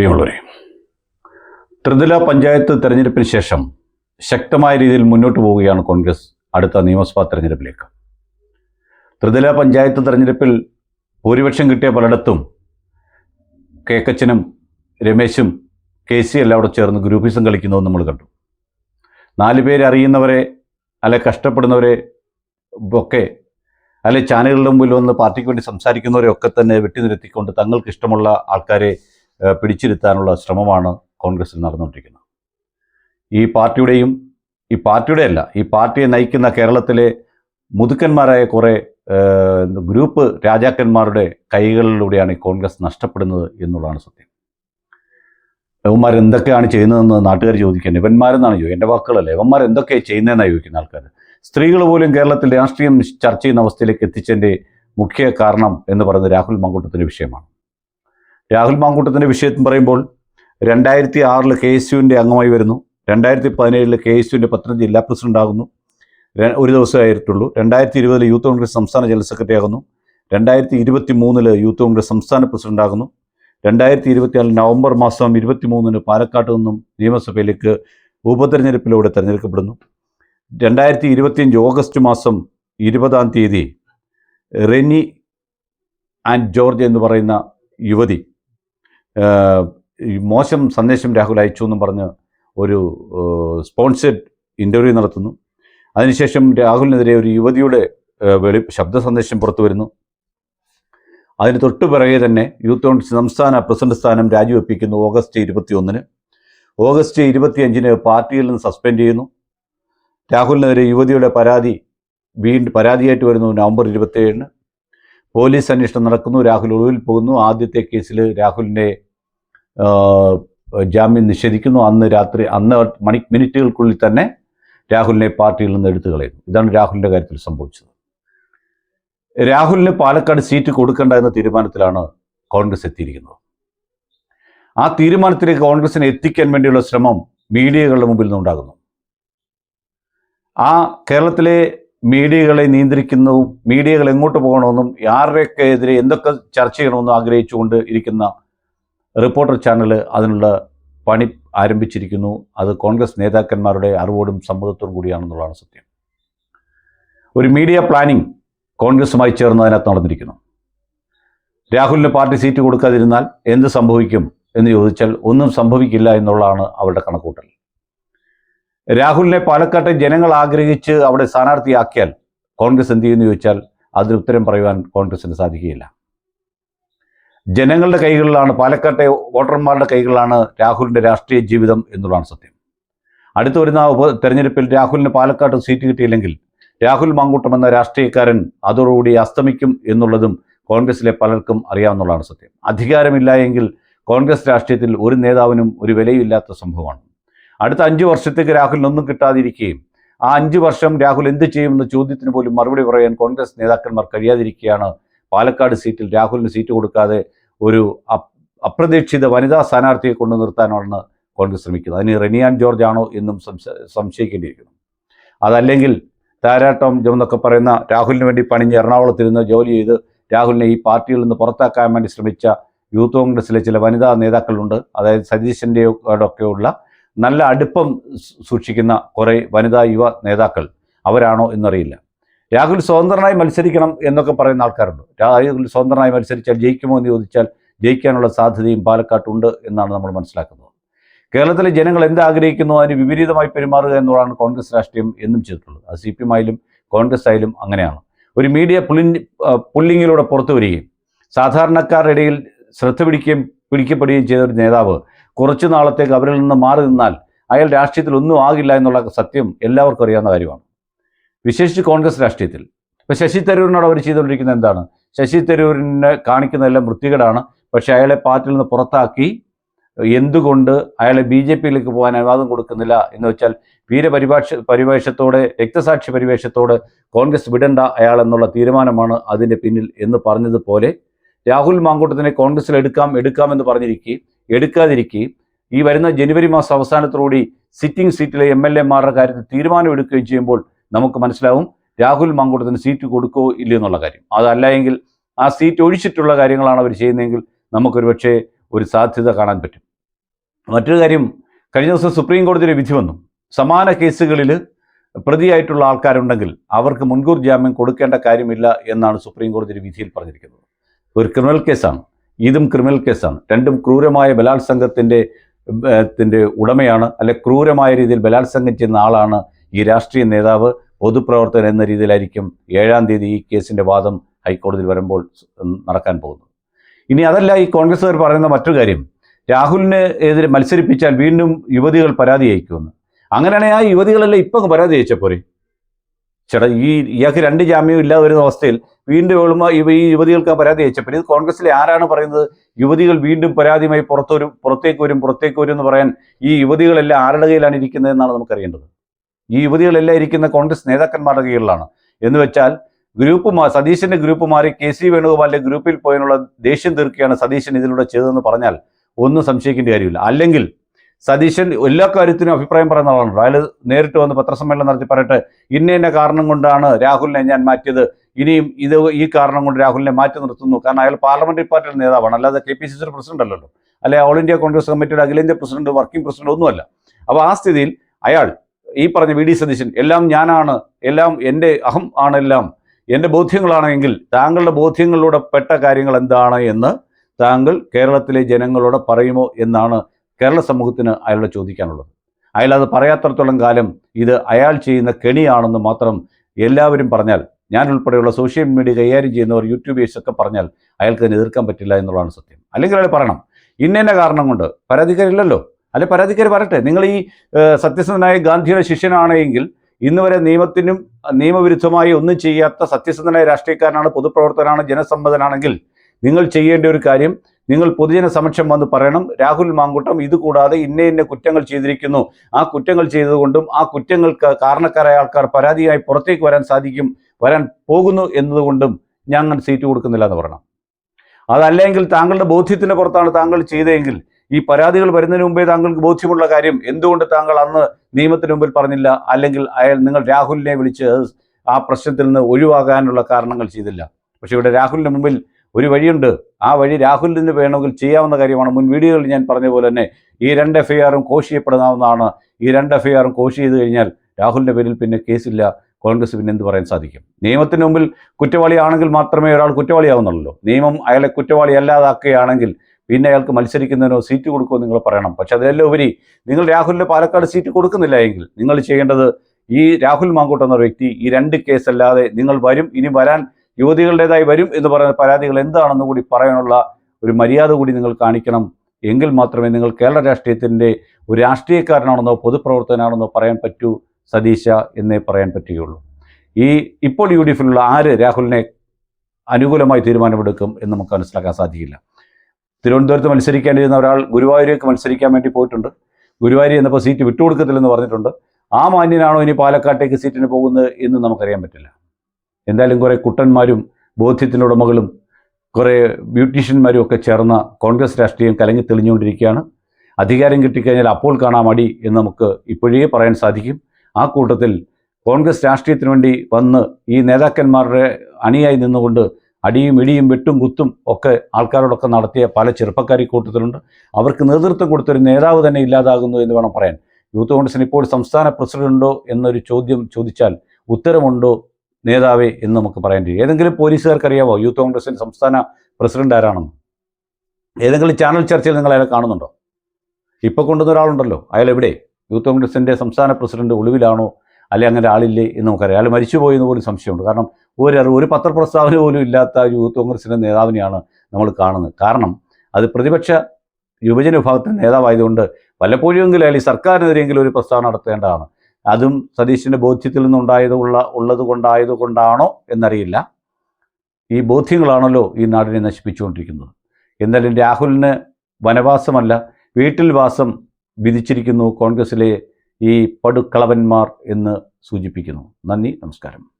പ്രിയമുള്ളവരെ ത്രിതല പഞ്ചായത്ത് തെരഞ്ഞെടുപ്പിന് ശേഷം ശക്തമായ രീതിയിൽ മുന്നോട്ട് പോവുകയാണ് കോൺഗ്രസ് അടുത്ത നിയമസഭാ തെരഞ്ഞെടുപ്പിലേക്ക്. ത്രിതല പഞ്ചായത്ത് തെരഞ്ഞെടുപ്പിൽ ഭൂരിപക്ഷം കിട്ടിയ പലയിടത്തും കെ കച്ചനും രമേശും കെ സി എല്ലാം അവിടെ ചേർന്ന് ഗ്രൂപ്പിസം കളിക്കുന്നത് നമ്മൾ കണ്ടു. നാല് പേര് അറിയുന്നവരെ അല്ലെ കഷ്ടപ്പെടുന്നവരെ ഒക്കെ അല്ലെ ചാനലുകളുടെ മുമ്പിൽ വന്ന് പാർട്ടിക്ക് വേണ്ടി സംസാരിക്കുന്നവരെ ഒക്കെ തന്നെ വെട്ടിനിരത്തിക്കൊണ്ട് തങ്ങൾക്ക് ഇഷ്ടമുള്ള ആൾക്കാരെ പിടിച്ചിരുത്താനുള്ള ശ്രമമാണ് കോൺഗ്രസിൽ നടന്നുകൊണ്ടിരിക്കുന്നത്. ഈ പാർട്ടിയുടെയും ഈ പാർട്ടിയുടെ അല്ല ഈ പാർട്ടിയെ നയിക്കുന്ന കേരളത്തിലെ മുതുക്കന്മാരായ കുറേ ഗ്രൂപ്പ് രാജാക്കന്മാരുടെ കൈകളിലൂടെയാണ് ഈ കോൺഗ്രസ് നഷ്ടപ്പെടുന്നത് എന്നുള്ളതാണ് സത്യം. യവന്മാർ എന്തൊക്കെയാണ് ചെയ്യുന്നതെന്ന് നാട്ടുകാർ ചോദിക്കുന്നത് ഇവന്മാരെന്നാണ് ചോദിക്കുക. എന്റെ വാക്കുകളല്ലേ ഇവന്മാർ എന്തൊക്കെയാണ് ചെയ്യുന്നതെന്നാണ് ചോദിക്കുന്ന ആൾക്കാർ. സ്ത്രീകൾ പോലും കേരളത്തിൽ രാഷ്ട്രീയം ചർച്ച ചെയ്യുന്ന അവസ്ഥയിലേക്ക് എത്തിച്ചതിന്റെ മുഖ്യ കാരണം എന്ന് പറയുന്നത് രാഹുൽ മങ്കൂട്ടത്തിന്റെ വിഷയമാണ്. രാഹുൽ മാങ്കൂട്ടത്തിന്റെ വിഷയത്തിൽ പറയുമ്പോൾ രണ്ടായിരത്തി ആറിൽ കെ എസ് യുവിന്റെ അംഗമായി വരുന്നു. രണ്ടായിരത്തി പതിനേഴിൽ കെ എസ് യുവിന്റെ പത്തനംതിട്ട ജില്ലാ പ്രസിഡന്റ് ആകുന്നു. ഒരു ദിവസമായിട്ടുള്ളൂ രണ്ടായിരത്തി ഇരുപതിൽ യൂത്ത് കോൺഗ്രസ് സംസ്ഥാന ജനറൽ സെക്രട്ടറി ആകുന്നു. രണ്ടായിരത്തി ഇരുപത്തി മൂന്നിൽ യൂത്ത് കോൺഗ്രസ് സംസ്ഥാന പ്രസിഡന്റ് ആകുന്നു. രണ്ടായിരത്തി ഇരുപത്തിനാല് നവംബർ മാസം ഇരുപത്തി മൂന്നിന് പാലക്കാട്ട് നിന്നും നിയമസഭയിലേക്ക് ഉപതെരഞ്ഞെടുപ്പിലൂടെ തിരഞ്ഞെടുക്കപ്പെടുന്നു. രണ്ടായിരത്തി ഇരുപത്തിയഞ്ച് ഓഗസ്റ്റ് മാസം ഇരുപതാം തീയതി റെനി ആൻഡ് ജോർജ് എന്ന് പറയുന്ന യുവതി മോശം സന്ദേശം രാഹുൽ അയച്ചു എന്നും പറഞ്ഞ് ഒരു സ്പോൺസേഡ് ഇന്റർവ്യൂ നടത്തുന്നു. അതിനുശേഷം രാഹുലിനെതിരെ ഒരു യുവതിയുടെ വെളി ശബ്ദ സന്ദേശം പുറത്തു വരുന്നു. അതിന് തൊട്ടു പിറകെ തന്നെ യൂത്ത് കോൺഗ്രസ് സംസ്ഥാന പ്രസിഡന്റ് സ്ഥാനം രാജിവെപ്പിക്കുന്നു ഓഗസ്റ്റ് ഇരുപത്തിയൊന്നിന്. ഓഗസ്റ്റ് ഇരുപത്തിയഞ്ചിന് പാർട്ടിയിൽ നിന്ന് സസ്പെൻഡ് ചെയ്യുന്നു. രാഹുലിനെതിരെ യുവതിയുടെ പരാതി വീണ്ടും പരാതിയായിട്ട് വരുന്നു നവംബർ ഇരുപത്തിയേഴിന്. പോലീസ് അന്വേഷണം നടക്കുന്നു. രാഹുൽ ഒളിവിൽ പോകുന്നു. ആദ്യത്തെ കേസിൽ രാഹുലിന്റെ ജാമ്യം നിഷേധിക്കുന്നു. അന്ന് രാത്രി അന്ന് മണി മിനിറ്റുകൾക്കുള്ളിൽ തന്നെ രാഹുലിനെ പാർട്ടിയിൽ നിന്ന് എടുത്തു കളയുന്നു. ഇതാണ് രാഹുലിന്റെ കാര്യത്തിൽ സംഭവിച്ചത്. രാഹുലിന് പാലക്കാട് സീറ്റ് കൊടുക്കേണ്ട എന്ന തീരുമാനത്തിലാണ് കോൺഗ്രസ് എത്തിയിരിക്കുന്നത്. ആ തീരുമാനത്തിലേക്ക് കോൺഗ്രസിനെ എത്തിക്കാൻ വേണ്ടിയുള്ള ശ്രമം മീഡിയകളുടെ മുമ്പിൽ നിന്നുണ്ടാകുന്നു. ആ കേരളത്തിലെ മീഡിയകളെ നിയന്ത്രിക്കുന്നതും മീഡിയകൾ എങ്ങോട്ട് പോകണമെന്നും ആരുടെയൊക്കെ എതിരെ എന്തൊക്കെ ചർച്ച ചെയ്യണമെന്നും ആഗ്രഹിച്ചുകൊണ്ട് ഇരിക്കുന്ന റിപ്പോർട്ടർ ചാനൽ അതിനുള്ള പണി ആരംഭിച്ചിരിക്കുന്നു. അത് കോൺഗ്രസ് നേതാക്കന്മാരുടെ അറിവോടും സമ്മതത്തോടും കൂടിയാണെന്നുള്ളതാണ് സത്യം. ഒരു മീഡിയ പ്ലാനിംഗ് കോൺഗ്രസുമായി ചേർന്ന് അതിനകത്ത് നടന്നിരിക്കുന്നു. രാഹുലിന് പാർട്ടി സീറ്റ് കൊടുക്കാതിരുന്നാൽ എന്ത് സംഭവിക്കും എന്ന് ചോദിച്ചാൽ ഒന്നും സംഭവിക്കില്ല എന്നുള്ളതാണ് അവരുടെ കണക്കൂട്ടൽ. രാഹുലിനെ പാലക്കാട്ടെ ജനങ്ങൾ ആഗ്രഹിച്ച് അവിടെ സ്ഥാനാർത്ഥിയാക്കിയാൽ കോൺഗ്രസ് എന്ത് ചെയ്യുമെന്ന് ചോദിച്ചാൽ അതിന് ഉത്തരം പറയുവാൻ കോൺഗ്രസിന് സാധിക്കുകയില്ല. ജനങ്ങളുടെ കൈകളിലാണ് പാലക്കാട്ടെ വോട്ടർമാരുടെ കൈകളിലാണ് രാഹുലിന്റെ രാഷ്ട്രീയ ജീവിതം എന്നുള്ളതാണ് സത്യം. അടുത്ത വരുന്ന ഉപ തെരഞ്ഞെടുപ്പിൽ രാഹുലിന് പാലക്കാട്ട് സീറ്റ് കിട്ടിയില്ലെങ്കിൽ രാഹുൽ മാങ്കൂട്ടം എന്ന രാഷ്ട്രീയക്കാരൻ അതോടുകൂടി അസ്തമിക്കും എന്നുള്ളതും കോൺഗ്രസിലെ പലർക്കും അറിയാവുന്നതാണ് സത്യം. അധികാരമില്ല എങ്കിൽ കോൺഗ്രസ് രാഷ്ട്രീയത്തിൽ ഒരു നേതാവിനും ഒരു വിലയില്ലാത്ത സംഭവമാണ്. അടുത്ത അഞ്ച് വർഷത്തേക്ക് രാഹുലിനൊന്നും കിട്ടാതിരിക്കുകയും ആ അഞ്ച് വർഷം രാഹുൽ എന്ത് ചെയ്യുമെന്ന ചോദ്യത്തിന് പോലും മറുപടി പറയാൻ കോൺഗ്രസ് നേതാക്കന്മാർ കഴിയാതിരിക്കുകയാണ്. പാലക്കാട് സീറ്റിൽ രാഹുലിന് സീറ്റ് കൊടുക്കാതെ ഒരു അപ്രതീക്ഷിത വനിതാ സ്ഥാനാർത്ഥിയെ കൊണ്ടു നിർത്താനാണ് കോൺഗ്രസ് ശ്രമിക്കുന്നത്. അതിന് റെനിയാൻ ജോർജ് ആണോ എന്നും സംശയിക്കേണ്ടിയിരിക്കുന്നു. അതല്ലെങ്കിൽ താരാട്ടം എന്നൊക്കെ പറയുന്ന രാഹുലിന് വേണ്ടി പണിഞ്ഞ് എറണാകുളത്തിരുന്ന് ജോലി ചെയ്ത് രാഹുലിനെ ഈ പാർട്ടിയിൽ നിന്ന് പുറത്താക്കാൻ വേണ്ടി ശ്രമിച്ച യൂത്ത് കോൺഗ്രസിലെ ചില വനിതാ നേതാക്കളുണ്ട്. അതായത് സതീശന്റെ ഒക്കെയുള്ള നല്ല അടുപ്പം സൂക്ഷിക്കുന്ന കുറേ വനിതാ യുവ നേതാക്കൾ അവരാണോ എന്നറിയില്ല. രാഹുൽ സ്വതന്ത്രനായി മത്സരിക്കണം എന്നൊക്കെ പറയുന്ന ആൾക്കാരുണ്ട്. രാഹുൽ സ്വതന്ത്രനായി മത്സരിച്ചാൽ ജയിക്കുമോ എന്ന് ചോദിച്ചാൽ ജയിക്കാനുള്ള സാധ്യതയും പാലക്കാട്ടുണ്ട് എന്നാണ് നമ്മൾ മനസ്സിലാക്കുന്നത്. കേരളത്തിലെ ജനങ്ങൾ എന്ത് ആഗ്രഹിക്കുന്നു അതിന് വിപരീതമായി പെരുമാറുക എന്നുള്ളതാണ് കോൺഗ്രസ് രാഷ്ട്രീയം എന്നും ചെയ്തിട്ടുള്ളത്. അത് സി പി എം ആയാലും കോൺഗ്രസ് ആയാലും അങ്ങനെയാണ്. ഒരു മീഡിയ പുള്ളി പുള്ളിങ്ങിലൂടെ പുറത്തു വരികയും സാധാരണക്കാരുടെ ഇടയിൽ ശ്രദ്ധ പിടിക്കുകയും പിടിക്കപ്പെടുകയും ചെയ്ത ഒരു നേതാവ് കുറച്ചു നാളത്തേക്ക് അവരിൽ നിന്ന് മാറി നിന്നാൽ അയാൾ രാഷ്ട്രീയത്തിൽ ഒന്നും ആകില്ല എന്നുള്ള സത്യം എല്ലാവർക്കും അറിയാവുന്ന കാര്യമാണ്. വിശേഷിച്ച് കോൺഗ്രസ് രാഷ്ട്രീയത്തിൽ. ഇപ്പോൾ ശശി തരൂരിനോട് അവർ ചെയ്തുകൊണ്ടിരിക്കുന്നത് എന്താണ്? ശശി തരൂരിനെ കാണിക്കുന്നതെല്ലാം വൃത്തികേടാണ്. പക്ഷേ അയാളെ പാർട്ടിയിൽ നിന്ന് പുറത്താക്കി എന്തുകൊണ്ട് അയാളെ ബി ജെ പിയിലേക്ക് പോകാൻ അനുവാദം കൊടുക്കുന്നില്ല എന്ന് വെച്ചാൽ വീരപരിഭാഷ പരിവേഷത്തോടെ രക്തസാക്ഷി പരിവേഷത്തോടെ കോൺഗ്രസ് വിടണ്ട അയാൾ എന്നുള്ള തീരുമാനമാണ് അതിന്റെ പിന്നിൽ എന്ന് പറഞ്ഞതുപോലെ രാഹുൽ മാങ്കൂട്ടത്തിനെ കോൺഗ്രസിൽ എടുക്കാം എടുക്കാമെന്ന് പറഞ്ഞിരിക്കുകയും എടുക്കാതിരിക്കുകയും ഈ വരുന്ന ജനുവരി മാസം അവസാനത്തോടുകൂടി സിറ്റിംഗ് സീറ്റിലെ എം എൽ എമാരുടെ കാര്യത്തിൽ തീരുമാനം എടുക്കുകയും ചെയ്യുമ്പോൾ നമുക്ക് മനസ്സിലാവും രാഹുൽ മങ്കൂട്ടത്തിന് സീറ്റ് കൊടുക്കോ ഇല്ലയോ എന്നുള്ള കാര്യം. അതല്ല എങ്കിൽ ആ സീറ്റ് ഒഴിച്ചിട്ടുള്ള കാര്യങ്ങളാണ് അവർ ചെയ്യുന്നതെങ്കിൽ നമുക്കൊരു പക്ഷേ ഒരു സാധ്യത കാണാൻ പറ്റും. മറ്റൊരു കാര്യം കഴിഞ്ഞ ദിവസം സുപ്രീം കോടതിയുടെ വിധി വന്നു. സമാന കേസുകളിൽ പ്രതിയായിട്ടുള്ള ആൾക്കാരുണ്ടെങ്കിൽ അവർക്ക് മുൻകൂർ ജാമ്യം കൊടുക്കേണ്ട കാര്യമില്ല എന്നാണ് സുപ്രീം കോടതിയുടെ വിധിയിൽ പറഞ്ഞിരിക്കുന്നത്. ഒരു ക്രിമിനൽ കേസാണ്. ഇതും ക്രിമിനൽ കേസാണ്. രണ്ടും ക്രൂരമായ ബലാത്സംഗത്തിന്റെ ത്തിന്റെ ഉടമയാണ് അല്ലെ ക്രൂരമായ രീതിയിൽ ബലാത്സംഗം ചെയ്യുന്ന ആളാണ് ഈ രാഷ്ട്രീയ നേതാവ്. പൊതുപ്രവർത്തകൻ എന്ന രീതിയിലായിരിക്കും ഏഴാം തീയതി ഈ കേസിന്റെ വാദം ഹൈക്കോടതിയിൽ വരുമ്പോൾ നടക്കാൻ പോകുന്നത്. ഇനി അതല്ല ഈ കോൺഗ്രസ്സുകാർ പറയുന്ന മറ്റൊരു കാര്യം. രാഹുലിന് എതിരെ മത്സരിപ്പിച്ചാൽ വീണ്ടും യുവതികൾ പരാതി അയക്കുമെന്ന് അങ്ങനെയാണെങ്കിൽ ആ യുവതികളെല്ലാം ഇപ്പം പരാതി അയച്ച പോരെ? ചേട്ടാ ഈ ഇയാൾക്ക് രണ്ട് ജാമ്യം ഇല്ലാതെ വരുന്ന അവസ്ഥയിൽ വീണ്ടും എളുമ ഇവ ഈ യുവതികൾക്ക് പരാതി അയച്ചപ്പോൾ ഇത് കോൺഗ്രസിലെ ആരാണ് പറയുന്നത്? യുവതികൾ വീണ്ടും പരാതിയുമായി പുറത്തു വരും പുറത്തേക്ക് വരും പുറത്തേക്ക് വരും എന്ന് പറയാൻ ഈ യുവതികളെല്ലാം ആരുടെ കയ്യിലാണ് ഇരിക്കുന്നത് എന്നാണ് നമുക്കറിയേണ്ടത്. ഈ യുവതികളെല്ലാം ഇരിക്കുന്ന കോൺഗ്രസ് നേതാക്കന്മാരുടെ കീഴിലാണ് എന്ന് വെച്ചാൽ ഗ്രൂപ്പ് മാ സതീശന്റെ ഗ്രൂപ്പ് മാറി കെ സി വേണുഗോപാലിന്റെ ഗ്രൂപ്പിൽ പോയതിനുള്ള ദേഷ്യം തീർക്കുകയാണ് സതീശൻ ഇതിലൂടെ ചെയ്തതെന്ന് പറഞ്ഞാൽ ഒന്നും സംശയിക്കേണ്ട കാര്യമില്ല. അല്ലെങ്കിൽ സതീശൻ എല്ലാ കാര്യത്തിനും അഭിപ്രായം പറയുന്ന ആളാണ് അയാൾ നേരിട്ട് വന്ന് പത്രസമ്മേളനം നടത്തി പറയട്ടെ ഇന്ന ഇന്ന കാരണം കൊണ്ടാണ് രാഹുലിനെ ഞാൻ മാറ്റിയത്. ഇനിയും ഇത് ഈ കാരണം കൊണ്ട് രാഹുലിനെ മാറ്റി നിർത്തുന്നു. കാരണം അയാൾ പാർലമെന്ററി പാർട്ടിയുടെ നേതാവാണ്. അല്ലാതെ കെ പി സി സിയുടെ പ്രസിഡന്റ് അല്ലല്ലോ. അല്ലെ ഓൾ ഇന്ത്യ കോൺഗ്രസ് കമ്മിറ്റിയുടെ അഖിലേന്ത്യാ പ്രസിഡന്റ് വർക്കിംഗ് പ്രസിഡന്റ് ഒന്നുമല്ല അപ്പോൾ ആ സ്ഥിതിയിൽ അയാൾ ഈ പറഞ്ഞ വി ഡി സതീശൻ എല്ലാം ഞാനാണ് എല്ലാം എന്റെ അഹം ആണെല്ലാം എന്റെ ബോധ്യങ്ങളാണെങ്കിൽ താങ്കളുടെ ബോധ്യങ്ങളിലൂടെ പെട്ട കാര്യങ്ങൾ എന്താണ് എന്ന് താങ്കൾ കേരളത്തിലെ ജനങ്ങളോട് പറയുമോ എന്നാണ് കേരള സമൂഹത്തിന് അയാളോട് ചോദിക്കാനുള്ളത്. അയാൾ അത് പറയാത്തടത്തോളം കാലം ഇത് അയാൾ ചെയ്യുന്ന കെണിയാണെന്ന് മാത്രം എല്ലാവരും പറഞ്ഞാൽ ഞാൻ ഉൾപ്പെടെയുള്ള സോഷ്യൽ മീഡിയ കൈകാര്യം ചെയ്യുന്നവർ യൂട്യൂബേഴ്സ് ഒക്കെ പറഞ്ഞാൽ അയാൾക്ക് അതിനെ എതിർക്കാൻ പറ്റില്ല എന്നുള്ളതാണ് സത്യം. അല്ലെങ്കിൽ അയാൾ പറയണം ഇന്ന കാരണം കൊണ്ട് പരാതിക്കാരില്ലല്ലോ? അല്ലെ പരാതിക്കാർ പറയട്ടെ നിങ്ങൾ ഈ സത്യസന്ധനായ ഗാന്ധിയുടെ ശിഷ്യനാണെങ്കിൽ ഇന്ന് വരെ നിയമത്തിനും നിയമവിരുദ്ധമായി ഒന്നും ചെയ്യാത്ത സത്യസന്ധനായ രാഷ്ട്രീയക്കാരനാണ് പൊതുപ്രവർത്തകനാണ് ജനസമ്മതനാണെങ്കിൽ നിങ്ങൾ ചെയ്യേണ്ട ഒരു കാര്യം നിങ്ങൾ പൊതുജന സമക്ഷം വന്ന് പറയണം. രാഹുൽ മാങ്കുട്ടം ഇത് കൂടാതെ ഇന്ന ഇന്ന കുറ്റങ്ങൾ ചെയ്തിരിക്കുന്നു. ആ കുറ്റങ്ങൾ ചെയ്തതുകൊണ്ടും ആ കുറ്റങ്ങൾക്ക് കാരണക്കാരായ ആൾക്കാർ പരാതിയായി പുറത്തേക്ക് വരാൻ സാധിക്കും വരാൻ പോകുന്നു എന്നതുകൊണ്ടും ഞങ്ങൾ സീറ്റ് കൊടുക്കുന്നില്ല എന്ന് പറയണം. അതല്ലെങ്കിൽ താങ്കളുടെ ബോധ്യത്തിന് പുറത്താണ് താങ്കൾ ചെയ്തതെങ്കിൽ ഈ പരാതികൾ വരുന്നതിന് മുമ്പേ താങ്കൾക്ക് ബോധ്യമുള്ള കാര്യം എന്തുകൊണ്ട് താങ്കൾ അന്ന് നിയമത്തിന് മുമ്പിൽ പറഞ്ഞില്ല? അല്ലെങ്കിൽ അയാൾ നിങ്ങൾ രാഹുലിനെ വിളിച്ച് ആ പ്രശ്നത്തിൽ നിന്ന് ഒഴിവാകാനുള്ള കാരണങ്ങൾ ചെയ്തില്ല. പക്ഷേ ഇവിടെ രാഹുലിന് മുമ്പിൽ ഒരു വഴിയുണ്ട്. ആ വഴി രാഹുലിന് വേണമെങ്കിൽ ചെയ്യാവുന്ന കാര്യമാണ്. മുൻ വീഡിയോയിൽ ഞാൻ പറഞ്ഞ പോലെ തന്നെ ഈ രണ്ട് എഫ് ഐ ആറും കോഷ് ചെയ്യപ്പെടുന്നതാണ് ഈ രണ്ട് എഫ് ഐ ആറും കോഷ് ചെയ്ത് കഴിഞ്ഞാൽ രാഹുലിന്റെ പേരിൽ പിന്നെ കേസില്ല. കോൺഗ്രസ് പിന്നെ എന്ത് പറയാൻ സാധിക്കും? നിയമത്തിന് മുമ്പിൽ കുറ്റവാളിയാണെങ്കിൽ മാത്രമേ ഒരാൾ കുറ്റവാളിയാവുന്നുള്ളൂ. നിയമം അയാളെ കുറ്റവാളി അല്ലാതാക്കുകയാണെങ്കിൽ പിന്നെ അയാൾക്ക് മത്സരിക്കുന്നതിനോ സീറ്റ് കൊടുക്കുമോ നിങ്ങൾ പറയണം. പക്ഷെ അതിലെല്ലാം ഉപരി നിങ്ങൾ രാഹുലിന് പാലക്കാട് സീറ്റ് കൊടുക്കുന്നില്ല എങ്കിൽ നിങ്ങൾ ചെയ്യേണ്ടത് ഈ രാഹുൽ മാങ്കൂട്ട് എന്ന വ്യക്തി ഈ രണ്ട് കേസല്ലാതെ നിങ്ങൾ വരും. ഇനി വരാൻ യുവതികളുടേതായി വരും എന്ന് പറയുന്ന പരാതികൾ എന്താണെന്ന് കൂടി പറയാനുള്ള ഒരു മര്യാദ കൂടി നിങ്ങൾ കാണിക്കണം. എങ്കിൽ മാത്രമേ നിങ്ങൾ കേരള രാഷ്ട്രീയത്തിന്റെ ഒരു രാഷ്ട്രീയക്കാരനാണെന്നോ പൊതുപ്രവർത്തകനാണെന്നോ പറയാൻ പറ്റൂ സതീശ എന്നേ പറയാൻ പറ്റുകയുള്ളൂ. ഈ ഇപ്പോൾ യു ഡി എഫിലുള്ള ആര് രാഹുലിനെ അനുകൂലമായി തീരുമാനമെടുക്കും എന്ന് നമുക്ക് മനസ്സിലാക്കാൻ സാധിക്കില്ല. തിരുവനന്തപുരത്ത് മത്സരിക്കാനിരുന്ന ഒരാൾ ഗുരുവായൂരേക്ക് മത്സരിക്കാൻ വേണ്ടി പോയിട്ടുണ്ട്. ഗുരുവായൂർ എന്നപ്പോൾ സീറ്റ് വിട്ടുകൊടുക്കത്തില്ലെന്ന് പറഞ്ഞിട്ടുണ്ട്. ആ മാന്യനാണോ ഇനി പാലക്കാട്ടേക്ക് സീറ്റിന് പോകുന്നത് എന്ന് നമുക്കറിയാൻ പറ്റില്ല. എന്തായാലും കുറേ കുട്ടന്മാരും ബോധ്യത്തിന്റെ ഉടമകളും കുറേ ബ്യൂട്ടീഷ്യന്മാരും ഒക്കെ ചേർന്ന കോൺഗ്രസ് രാഷ്ട്രീയം കലങ്ങി തെളിഞ്ഞുകൊണ്ടിരിക്കുകയാണ്. അധികാരം കിട്ടിക്കഴിഞ്ഞാൽ അപ്പോൾ കാണാം അടി എന്ന് നമുക്ക് ഇപ്പോഴേ പറയാൻ സാധിക്കും. ആ കൂട്ടത്തിൽ കോൺഗ്രസ് രാഷ്ട്രീയത്തിന് വേണ്ടി വന്ന് ഈ നേതാക്കന്മാരുടെ അണിയായി നിന്നുകൊണ്ട് അടിയും ഇടിയും വെട്ടും കുത്തും ഒക്കെ ആൾക്കാരോടൊക്കെ നടത്തിയ പല ചെറുപ്പക്കാരി കൂട്ടത്തിലുണ്ട്. അവർക്ക് നേതൃത്വം കൊടുത്തൊരു നേതാവ് തന്നെ ഇല്ലാതാകുന്നു എന്ന് വേണം പറയാൻ. യൂത്ത് കോൺഗ്രസിന് ഇപ്പോൾ സംസ്ഥാന പ്രസിഡന്റുണ്ടോ എന്നൊരു ചോദ്യം ചോദിച്ചാൽ ഉത്തരമുണ്ടോ നേതാവേ എന്ന് നമുക്ക് പറയാൻ കഴിയും. ഏതെങ്കിലും പോലീസുകാർക്ക് അറിയാമോ യൂത്ത് കോൺഗ്രസിന്റെ സംസ്ഥാന പ്രസിഡന്റ് ആരാണെന്ന്? ഏതെങ്കിലും ചാനൽ ചർച്ചയിൽ നിങ്ങൾ അയാളെ കാണുന്നുണ്ടോ? ഇപ്പോൾ കൊണ്ടുവന്ന ഒരാളുണ്ടല്ലോ. അയാൾ എവിടെ? യൂത്ത് കോൺഗ്രസിന്റെ സംസ്ഥാന പ്രസിഡന്റ് ഒളിവിലാണോ? അല്ലെ അങ്ങനെ ആളില്ലേ എന്ന് നമുക്കറിയാം. അയാൾ മരിച്ചുപോയി എന്ന് പോലും സംശയമുണ്ട്. കാരണം ഒരു ഒരു പത്രപ്രസ്താവന പോലും ഇല്ലാത്ത യൂത്ത് കോൺഗ്രസിന്റെ നേതാവിനെയാണ് നമ്മൾ കാണുന്നത്. കാരണം അത് പ്രതിപക്ഷ യുവജന വിഭാഗത്തിന്റെ നേതാവായതുകൊണ്ട് വല്ലപ്പോഴുമെങ്കിലും അയാൾ ഈ സർക്കാരിനെതിരെയെങ്കിലും ഒരു പ്രസ്താവന നടത്തേണ്ടതാണ്. അതും സതീശിന്റെ ബോധ്യത്തിൽ നിന്നുണ്ടായത് ഉള്ള ഉള്ളത് കൊണ്ടായത് കൊണ്ടാണോ എന്നറിയില്ല. ഈ ബോധ്യങ്ങളാണല്ലോ ഈ നാടിനെ നശിപ്പിച്ചുകൊണ്ടിരിക്കുന്നത്. എന്നാലും രാഹുലിന് വനവാസമല്ല വീട്ടിൽ വാസം വിധിച്ചിരിക്കുന്നു കോൺഗ്രസിലെ ഈ പടുക്കളവന്മാർ എന്ന് സൂചിപ്പിക്കുന്നു. നന്ദി നമസ്കാരം.